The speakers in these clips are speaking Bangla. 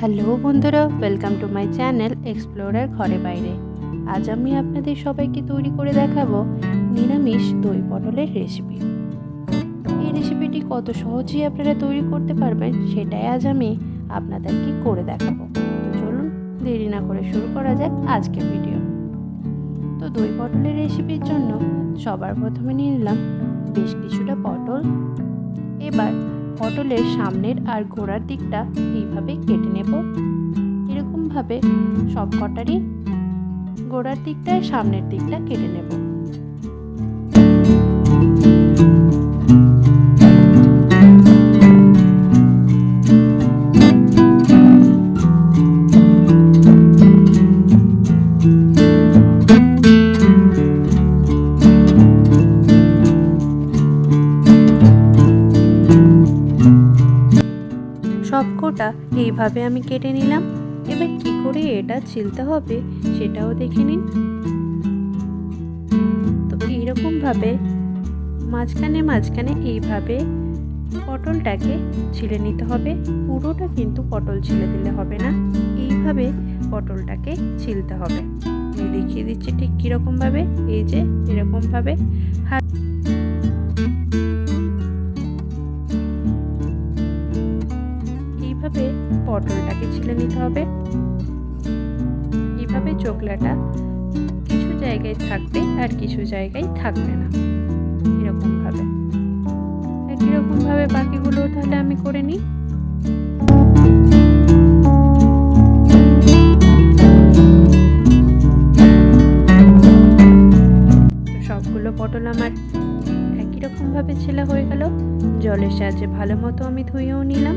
হ্যালো বন্ধুরা welcome to my channel explorer ঘরে বাইরে। আজ আমি আপনাদের সবাইকে তৈরি করে দেখাবো নিরামিষ দই পটলের রেসিপি এই রেসিপিটি কত সহজেই আপনারা তৈরি করতে পারবেন, সেটাই আজ আমি আপনাদেরকে করে দেখাবো। তো চলুন, দেরি না করে শুরু করা যাক আজকের ভিডিও তো দই পটলের রেসিপির জন্য সবার প্রথমে নিয়ে নিলাম বেশ কিছুটা পটল। এবার পটলের সামনের আর গোড়ার দিকটা এইভাবে কেটে নেব। এরকমভাবে সব কটারই গোড়ার দিকটা সামনের দিকটা কেটে নেব। সবকটা এইভাবে আমি কেটে নিলাম। এবার কি করে এটা ছিলতে হবে সেটাও দেখে নিন। তো এইরকমভাবে, মাঝখানে মাঝখানে এইভাবে পটলটাকে ছিলে নিতে হবে। পুরোটা কিন্তু পটল ছিলে দিলে হবে না। এইভাবে পটলটাকে ছিলতে হবে। আমি দেখিয়ে দিচ্ছি ঠিক কীরকমভাবে, এই যে এরকমভাবে। হাত পটলটাকে ছিলে নিতে হবে। এইভাবে চোকলাটা কিছু জায়গায় থাকবে আর কিছু জায়গায় থাকবে না। এরকমভাবে। একই রকমভাবে বাকিগুলো তাহলে আমি করে নিই। সবগুলো পটল আমার একই রকমভাবে ছেলা হয়ে গেল। জলের সাহায্যে ভালো মতো আমি ধুয়েও নিলাম।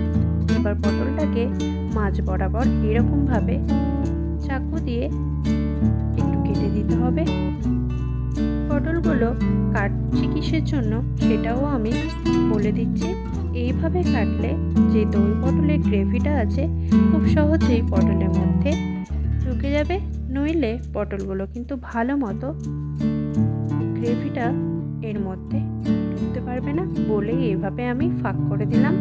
এবার পটলটাকে মাছ বরাবর এরকমভাবে চাকু দিয়ে একটু কেটে দিতে হবে। পটলগুলো কাটছি কিসের জন্য সেটাও আমি বলে দিচ্ছি। এইভাবে কাটলে যে দই পটলের গ্রেভিটা আছে, খুব সহজেই পটলের মধ্যে ঢুকে যাবে। নইলে পটলগুলো কিন্তু ভালো মতো গ্রেভিটা এর মধ্যে ঢুকতে পারবে না বলেই এভাবে আমি ফাঁক করে দিলাম।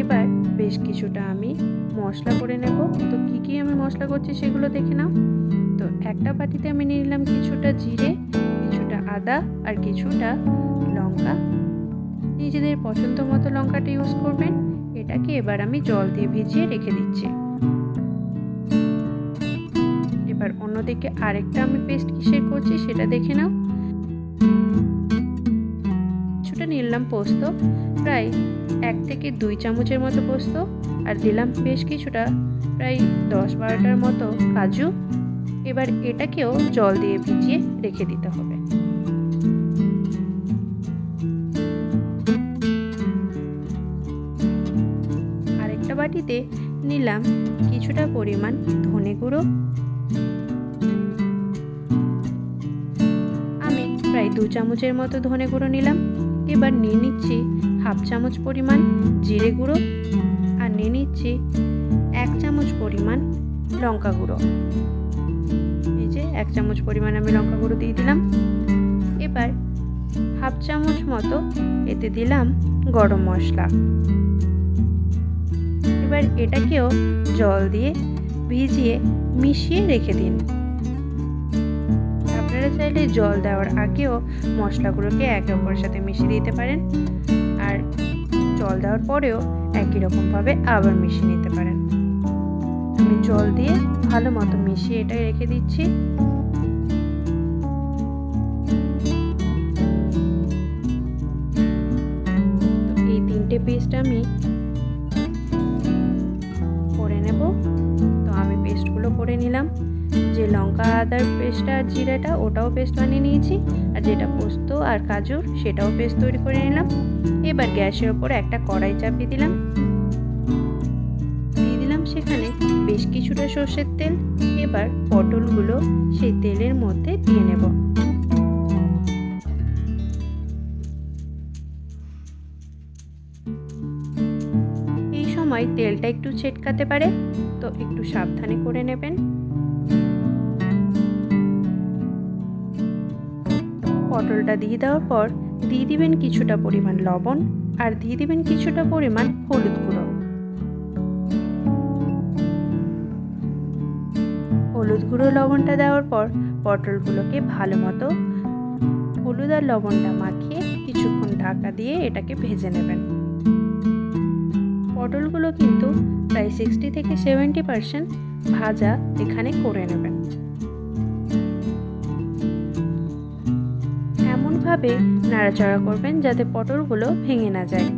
এবার বেশ কিছুটা আমি মশলা করে নেব। তো কি কি আমি মশলা করছি সেগুলো দেখে নাও। তো একটা বাটিতে আমি নিয়ে নিলাম কিছুটা জিরে, কিছুটা আদা আর কিছুটা লঙ্কা। নিজেদের পছন্দ মতো লঙ্কাটা ইউজ করবেন। এটাকে এবার আমি জল দিয়ে ভিজিয়ে রেখে দিচ্ছি। এবার অন্যদিকে আরেকটা আমি পেস্ট কিসের করছি সেটা দেখে নাও। নিলাম পোস্ত, প্রায় এক থেকে দুই চামচের মতো পোস্ত, আর দিলাম বেশ কিছুটা, প্রায় দশ বারোটার মতো কাজু। এবার এটাকেও জল দিয়ে ভিজিয়ে রেখে দিতে হবে। আরেকটা বাটিতে নিলাম কিছুটা পরিমাণ ধনে গুঁড়ো। আমি প্রায় দু চামচের মতো ধনে গুঁড়ো নিলাম। এবার নিয়ে নিচ্ছি হাফ চামচ পরিমাণ জিরে গুঁড়ো আর নিয়ে নিচ্ছি এক চামচ পরিমাণ লঙ্কা গুঁড়ো। এই যে এক চামচ পরিমাণ আমি লঙ্কা গুঁড়ো দিয়ে দিলাম। এবার হাফ চামচ মতো এতে দিলাম গরম মশলা। এবার এটাকেও জল দিয়ে ভিজিয়ে মিশিয়ে রেখে দিন। আপনারা চাইলে জল দেওয়ার আগেও মশলাগুলোকে একে অপরের সাথে মিশিয়ে দিতে পারেন। আর জল দেওয়ার পরেও একই রকমভাবে আবার মিশিয়ে নিতে পারেন। আমি জল দিয়ে ভালো মতো মিশিয়ে এটা রেখে দিচ্ছি। এই তিনটে পেস্ট আমি করে নেব। তো আমি পেস্টগুলো করে নিলাম। যে লঙ্কা আদার পেস্ট আর জিরাটা, ওটাও পেস্ট বানিয়ে নিয়েছি। আর যেটা পোস্ত আর কাজুর সেটাও পেস্ট তৈরি করে নিলাম। এবার গ্যাসের ওপর একটা কড়াই চাপিয়ে দিলাম। দিয়ে দিলাম সেখানে বেশ কিছুটা সর্ষের তেল। এবার পটলগুলো সেই তেলের মধ্যে দিয়ে নেব। এই সময় তেলটা একটু ছেটকাতে পারে, তো একটু সাবধানে করে নেবেন। পটলটা দিয়ে দেওয়ার পর দিয়ে দিবেন কিছুটা পরিমাণ লবণ আর দিয়ে দিবেন কিছুটা পরিমাণ হলুদ গুঁড়ো। হলুদ গুঁড়ো লবণটা দেওয়ার পর পটলগুলোকে ভালো মতো হলুদ আর লবণটা মাখিয়ে কিছুক্ষণ ঢাকা দিয়ে এটাকে ভেজে নেবেন। পটলগুলো কিন্তু প্রায় সিক্সটি থেকে সেভেন্টি পার্সেন্ট ভাজা এখানে করে নেবেন। এমনভাবে নাড়াচাড়া করবেন যাতে পটলগুলো ভেঙে না যায়।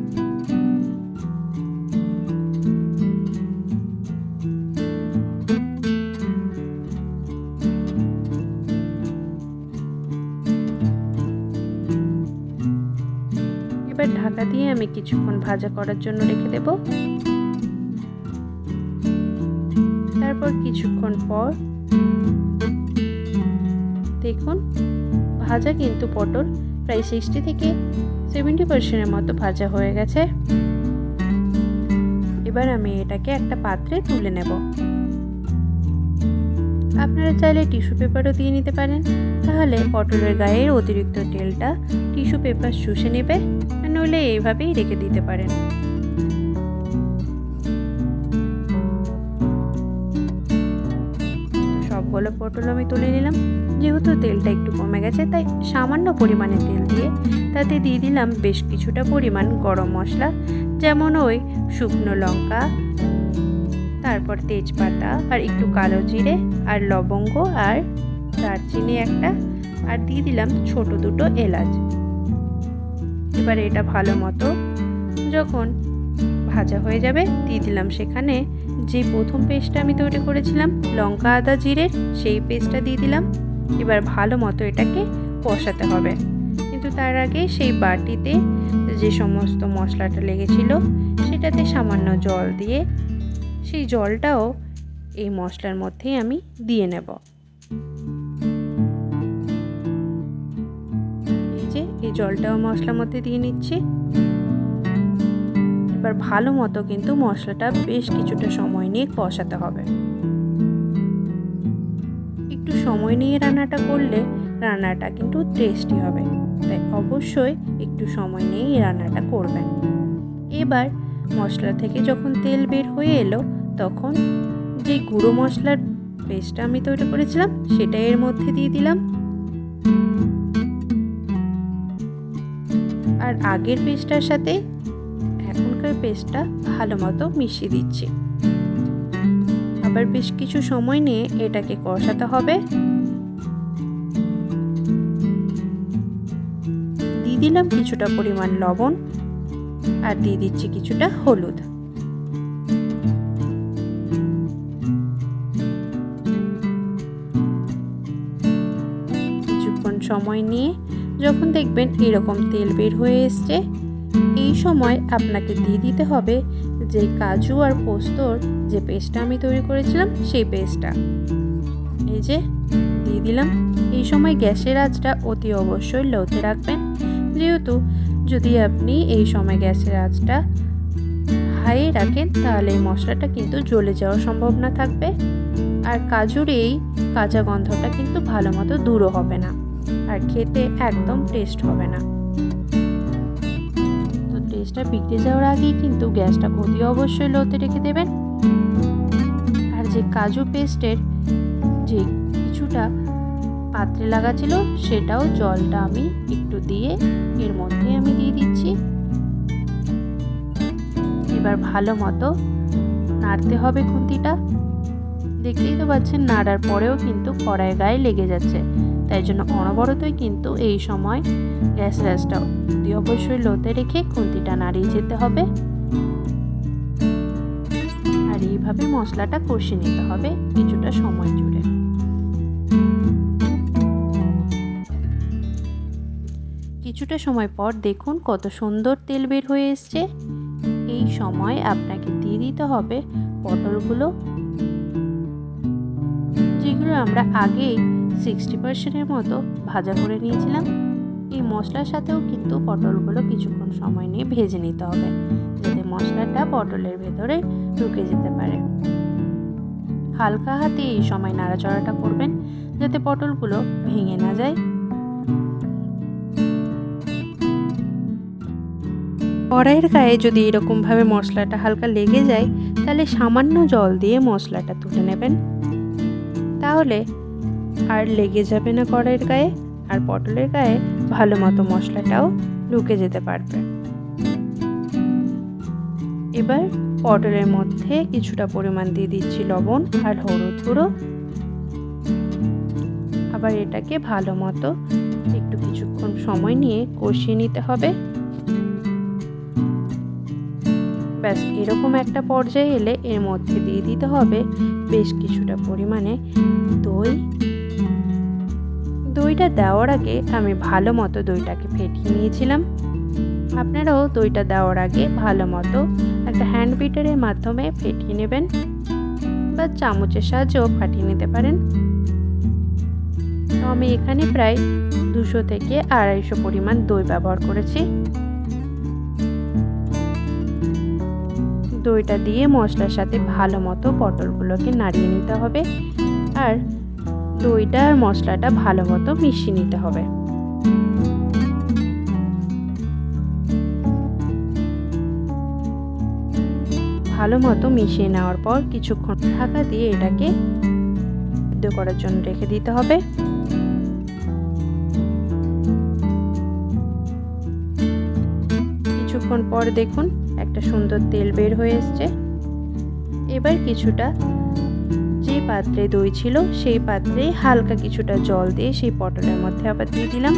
এবার ঢাকা দিয়ে আমি কিছুক্ষণ ভাজা করার জন্য রেখে দেব। তারপর কিছুক্ষণ পর দেখুন, ভাজা কিন্তু পটল প্রায় সিক্সটি থেকে সেভেন্টি পার্সেন্টের মতো ভাজা হয়ে গেছে। এবার আমি এটাকে একটা পাত্রে তুলে নেব। আপনারা চাইলে টিস্যু পেপারও দিয়ে নিতে পারেন। তাহলে পটলের গায়ের অতিরিক্ত তেলটা টিস্যু পেপার শুষে নেবে নইলে এইভাবেই রেখে দিতে পারেন। সবগুলো পটল আমি তুলে নিলাম। যেহেতু তেলটা একটু কমে গেছে, তাই সামান্য পরিমাণে তেল দিয়ে তাতে দিয়ে দিলাম বেশ কিছুটা পরিমাণ গরম মশলা, যেমন ওই শুকনো লঙ্কা, তারপর তেজপাতা, আর একটু কালো জিরে, আর লবঙ্গ, আর দারচিনি একটা, আর দিয়ে দিলাম ছোট দুটো এলাচ। এবার এটা ভালো মতো যখন ভাজা হয়ে যাবে, দিয়ে দিলাম সেখানে যে প্রথম পেস্টটা আমি তৈরি করেছিলাম, লঙ্কা, আদা জিরের সেই পেস্টটা দিয়ে দিলাম। এবার ভালো মতো এটাকে কষাতে হবে। কিন্তু তার আগে সেই বাটিতে যে সমস্ত মশলাটা লেগেছিল, সেটাতে সামান্য জল দিয়ে সেই জলটাও এই মশলার মধ্যেই আমি দিয়ে নেব। এই যে এই জলটাও মশলার মধ্যে দিয়ে নিচ্ছি। এবার ভালো মতো কিন্তু মশলাটা বেশ কিছুটা সময় নিয়ে কষাতে হবে। সময় নিয়ে রান্নাটা করলে রান্নাটা কিন্তু টেস্টি হবে। তাই অবশ্যই একটু সময় নিয়েই রান্নাটা করবেন। এবার মশলা থেকে যখন তেল বের হয়ে এলো, তখন যে গুঁড়ো মশলার পেস্টটা আমি তৈরি করেছিলাম, সেটা এর মধ্যে দিয়ে দিলাম। আর আগের পেস্টটার সাথে এখনকার পেস্টটা ভালো মতো মিশিয়ে দিচ্ছি। আবার বেশ কিছু সময় নিয়ে এটাকে কষাতে হবে। দিয়ে দিলাম কিছুটা পরিমাণ লবণ আর দিয়ে দিচ্ছি কিছুটা হলুদ। কিছুক্ষণ সময় নিয়ে যখন দেখবেন এরকম তেল বের হয়ে এসছে, এই সময় আপনাকে দিয়ে দিতে হবে যে কাজু আর পোস্তর যে পেস্টটা আমি তৈরি করেছিলাম, সেই পেস্টটা এই যে, দিয়ে দিলাম। এই সময় গ্যাসের আঁচটা অতি অবশ্যই লোতে রাখবেন। যেহেতু যদি আপনি এই সময় গ্যাসের আঁচটা হাই রাখেন, তাহলে এই মশলাটা কিন্তু জ্বলে যাওয়ার সম্ভাবনা থাকবে। আর কাজুর এই কাঁচা গন্ধটা কিন্তু ভালো মতো দূরও হবে না। আর খেতে একদম টেস্ট হবে না। টেস্টটা বিগড়ে যাওয়ার আগেই কিন্তু গ্যাসটা অতি অবশ্যই লোতে রেখে দেবেন। আর যে কাজু পেস্টের যে কিছুটা পাত্রে লাগা ছিল, সেটাও জলটা আমি একটু দিয়ে এর মধ্যে আমি দিয়ে দিচ্ছি। এবার ভালো মতো নাড়তে হবে খুন্তিটা। দেখতেই তো পাচ্ছেন, নাড়ার পরেও কিন্তু কড়াই গায়ে লেগে যাচ্ছে। তাই জন্য অনবরতই কিন্তু এই সময় গ্যাস গ্যাসটা অতি অবশ্যই লোতে রেখে খুন্তিটা নাড়িয়ে যেতে হবে। আর এইভাবে মশলাটা কষে নিতে হবে কিছুটা সময় জুড়ে। কিছুটা সময় পর দেখুন কত সুন্দর তেল বের হয়ে এসছে। এই সময় আপনাকে দিয়ে দিতে হবে পটলগুলো। যেগুলো আমরা আগেই সিক্সটি পার্সেন্টের মতো ভাজা করে নিয়েছিলাম। এই মশলার সাথেও কিন্তু পটলগুলো কিছুক্ষণ সময় নিয়ে ভেজে নিতে হবে, যাতে মশলাটা পটলের ভেতরে ঢুকে যেতে পারে। হালকা হাতে এই সময় নাড়াচড়াটা করবেন, যাতে পটলগুলো ভেঙে না যায়। কড়াইয়ের গায়ে যদি এরকমভাবে মশলাটা হালকা লেগে যায়, তাহলে সামান্য জল দিয়ে মশলাটা তুলে নেবেন। তাহলে আর লেগে যাবে না কড়াইয়ের গায়ে আর পটলের গায়ে ভালো মতো মশলাটাও ঢুকে যেতে পারবে। এবার পটলের মধ্যে কিছুটা পরিমাণ দিয়ে দিচ্ছি লবণ আর হলুদ গুঁড়ো। আবার এটাকে ভালো মতো একটু কিছুক্ষণ সময় নিয়ে কষিয়ে নিতে হবে। ব্যাস, এরকম একটা পর্যায়ে এলে এর মধ্যে দিয়ে দিতে হবে বেশ কিছুটা পরিমাণে দই দইটা দেওয়ার আগে আমি ভালো মতো দইটাকে ফেটিয়ে নিয়েছিলাম। আপনারাও দইটা দেওয়ার আগে ভালো মতো একটা হ্যান্ড বিটারের মাধ্যমে ফেটিয়ে নেবেন বা চামচের সাহায্যেও ফাটিয়ে নিতে পারেন। তো আমি এখানে প্রায় দুশো থেকে আড়াইশো পরিমাণ দই ব্যবহার করেছি। দইটা দিয়ে মশলার সাথে ভালো মতো পটলগুলোকে নাড়িয়ে নিতে হবে। আর দইটা আর মশলাটা ভালো মতো মিশিয়ে নিতে হবে। ভালো মতো মিশিয়ে নেওয়ার পর কিছুক্ষণ ঢাকা দিয়ে এটাকে সিদ্ধ করার জন্য রেখে দিতে হবে। কিছুক্ষণ পর দেখুন একটা সুন্দর তেল বের হয়ে এসছে। এবার কিছুটা পাত্রে দই ছিল, সেই পাত্রে হালকা কিছুটা জল দিয়ে সেই পটলের মধ্যে আবার দিয়ে দিলাম।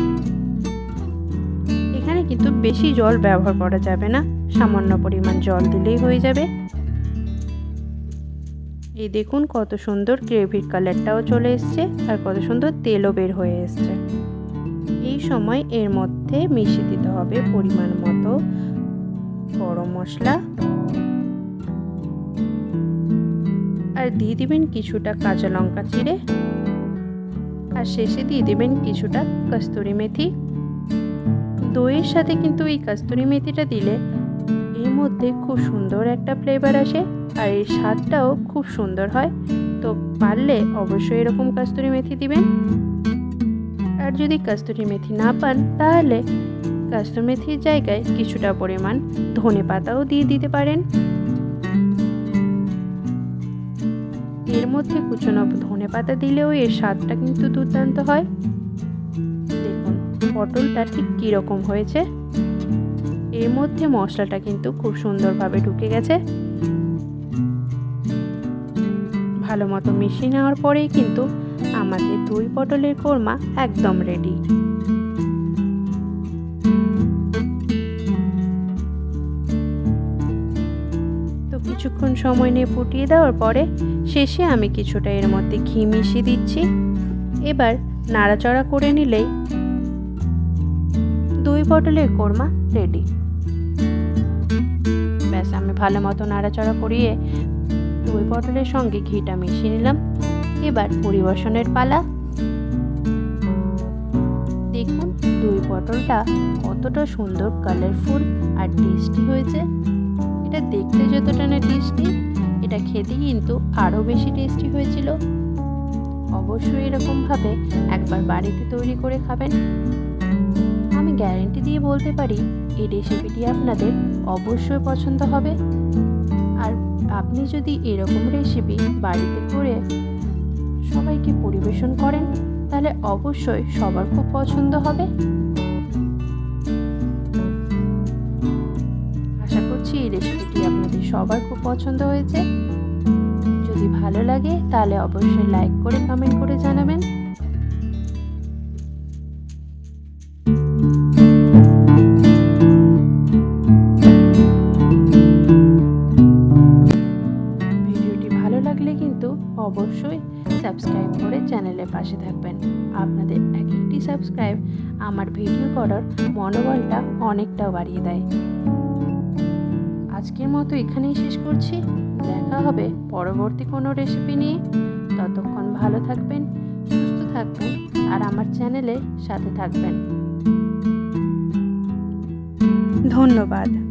এখানে কিন্তু বেশি জল ব্যবহার করা যাবে না, সামান্য পরিমাণ জল দিলেই হয়ে যাবে। এই দেখুন কত সুন্দর গ্রেভির কালারটাও চলে এসছে আর কত সুন্দর তেলও বের হয়ে এসছে। এই সময় এর মধ্যে মিশিয়ে দিতে হবে পরিমাণ মতো গরম মশলা আর দিয়ে দিবেন কিছুটা কাঁচা লঙ্কা চিড়ে। আর শেষে দিয়ে দেবেন কিছুটা কস্তুরি মেথি। দইয়ের সাথে কিন্তু এই কস্তুরি মেথিটা দিলে এর মধ্যে খুব সুন্দর একটা ফ্লেভার আসে আর এর স্বাদটাও খুব সুন্দর হয়। তো পারলে অবশ্যই এরকম কস্তুরি মেথি দিবেন। আর যদি কস্তুরি মেথি না পান, তাহলে কস্তুরি মেথির জায়গায় কিছুটা পরিমাণ ধনে পাতাও দিয়ে দিতে পারেন। এর মধ্যে কুচনো ধনে পাতা দিলেও এর স্বাদটা কিন্তু দুর্দান্ত হয়। দেখুন, পটলটা ঠিক কীরকম হয়েছে। এর মধ্যে মশলাটা কিন্তু খুব সুন্দরভাবে ঢুকে গেছে। ভালো মতো মিশিয়ে নেওয়ার পরেই কিন্তু আমাদের দই পটলের কোরমা একদম রেডি সময় নিয়ে ফুটিয়ে দেওয়ার পরে শেষে আমি কিছুটা এর মধ্যে ঘি মিশিয়ে দিচ্ছি। এবার নাড়াচড়া করে নিলেই দুই পটলের কোরমা রেডি। ব্যাস, আমি ভালো মতো নাড়াচড়া করিয়ে দুই পটলের সঙ্গে ঘিটা মিশিয়ে নিলাম। এবার পরিবেশনের পালা। দেখুন, দুই পটলটা কতটা সুন্দর কালারফুল আর টেস্টি হয়েছে। এটা দেখতে যতটা না টেস্টি এটা খেতে কিন্তু আরও বেশি টেস্টি হয়েছিল। অবশ্যই এরকমভাবে একবার বাড়িতে তৈরি করে খাবেন। আমি গ্যারেন্টি দিয়ে বলতে পারি, এই রেসিপিটি আপনাদের অবশ্যই পছন্দ হবে। আর আপনি যদি এরকম রেসিপি বাড়িতে করে সবাইকে পরিবেশন করেন, তাহলে অবশ্যই সবার খুব পছন্দ হবে। আশা করছি এই আপনাদের সবার খুব পছন্দ হয়েছে। যদি ভালো লাগে, তাহলে অবশ্যই লাইক করে কমেন্ট করে জানাবেন। ভিডিওটি ভালো লাগলে কিন্তু অবশ্যই সাবস্ক্রাইব করে চ্যানেলের পাশে থাকবেন। আপনাদের এক একটি সাবস্ক্রাইব আমার ভিডিও করার মনোবলটা অনেকটা বাড়িয়ে দেয়। আজকের মতো এখানেই শেষ করছি। দেখা হবে পরবর্তী কোনো রেসিপি নিয়ে। ততক্ষণ ভালো থাকবেন, সুস্থ থাকবেন, আর আমার চ্যানেলে সাথে থাকবেন। ধন্যবাদ।